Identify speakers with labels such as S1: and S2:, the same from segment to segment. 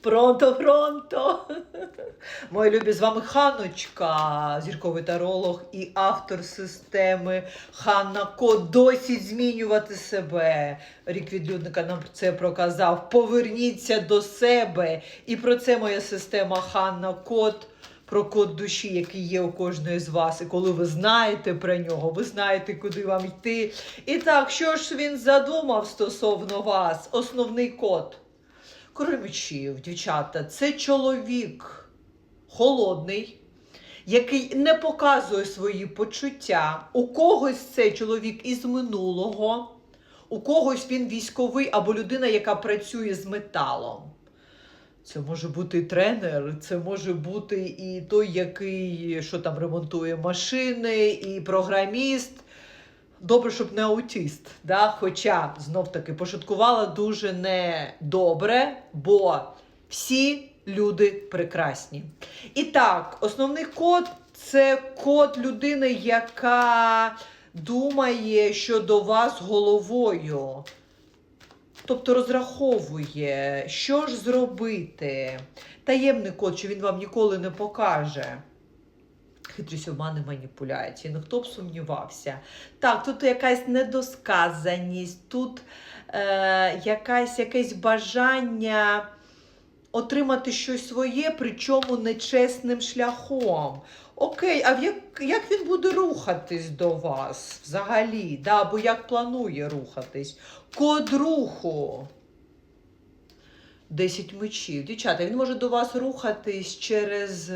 S1: Пронто, пронто! Мої любі, з вами Ханочка, зірковий таролог і автор системи Ханна Код. Досить змінювати себе. Рік відлюдника нам це проказав. Поверніться до себе. І про це моя система Ханна Код. Про код душі, який є у кожної з вас, і коли ви знаєте про нього, ви знаєте, куди вам йти. І так, що ж він задумав стосовно вас? Основний код. Король дівчата, це чоловік холодний, який не показує свої почуття. У когось це чоловік із минулого, у когось він військовий або людина, яка працює з металом. Це може бути і тренер, це може бути і той, який що там ремонтує машини, і програміст. Добре, щоб не аутіст. Да? Хоча знов таки пошуткувала дуже недобре, бо всі люди прекрасні. І так, основний код це код людини, яка думає щодо вас головою. Тобто розраховує, що ж зробити. Таємний код, що він вам ніколи не покаже. Хитрість обмани маніпуляції. Ну хто б сумнівався? Так, тут якась недосказаність, тут е, якась, якесь бажання отримати щось своє, причому нечесним шляхом. Окей, а як, як він буде рухатись до вас взагалі? Да, або як планує рухатись? Код руху. 10 мечів. Дівчата, він може до вас рухатись через.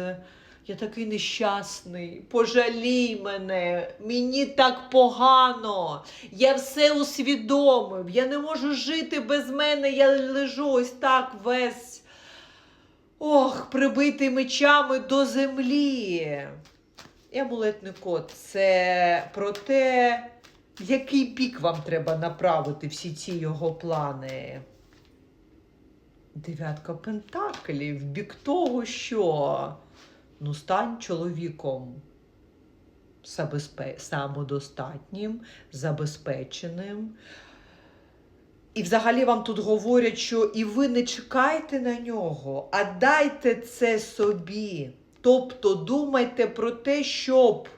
S1: Я такий нещасний, пожалій мене, мені так погано, я все усвідомив, я не можу жити без мене, я лежу ось так весь, ох, прибитий мечами до землі. І амулетний код це про те, який пік вам треба направити всі ці його плани. Дев'ятка пентаклів, бік того, що ну, стань чоловіком самодостатнім, забезпеченим. І взагалі вам тут говорять, що і ви не чекайте на нього, а дайте це собі. Тобто думайте про те, щоб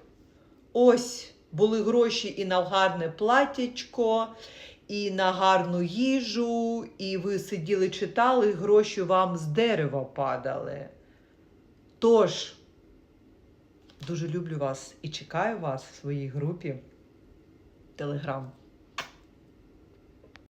S1: ось були гроші і на гарне платячко, і на гарну їжу, і ви сиділи, читали, і гроші вам з дерева падали. Тож, дуже люблю вас і чекаю вас в своїй групі Телеграм.